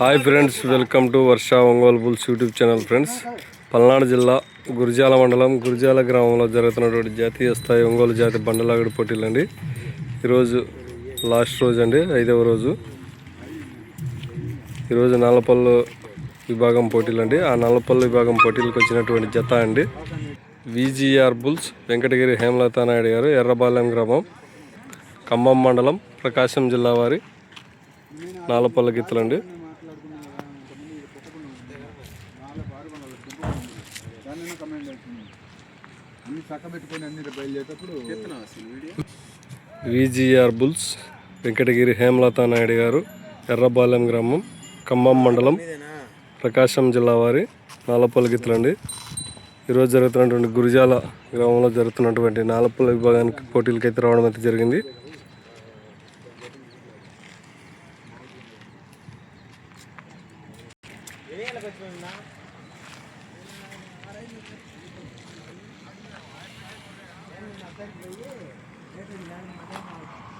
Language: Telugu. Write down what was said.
Hi friends welcome to Varsha Ongole bulls YouTube channel friends Palnadu జిల్లా గురిజాల మండలం గురిజాల గ్రామంలో జరుగుతున్నటువంటి జాతీయ స్థాయి ఒంగోలు జాతి బండలాగడి పోటీలు అండి. ఈరోజు లాస్ట్ రోజు అండి ఐదవ రోజు. ఈరోజు నల్లపల్లు విభాగం పోటీలు అండి. ఆ నల్లపల్లి విభాగం పోటీలకు వచ్చినటువంటి జత అండి. విజిఆర్ బుల్స్ వెంకటగిరి హేమలత నాయుడు గారు ఎర్రబాలెం గ్రామం ఖమ్మం మండలం ప్రకాశం జిల్లా వారి నాలపల్లి గిత్తలండి. దాన్ని కమెంట్ అవుతుంది అన్ని చక్క పెట్టుకొని అన్ని బయలుదేరేటప్పుడు విజిఆర్ బుల్స్ వెంకటగిరి హేమలత నాయుడు గారు ఎర్రబాలెం గ్రామం ఖమ్మం మండలం ప్రకాశం జిల్లా వారి నాలపల్లి గిత్తలండి ఈరోజు జరుగుతున్నటువంటి గురిజాల గ్రామంలో జరుగుతున్నటువంటి నాలపల్లి విభాగానికి పోటీలకి అయితే రావడం అయితే జరిగింది. அத்தருக்கு போய் ரேட்டு மதியானம்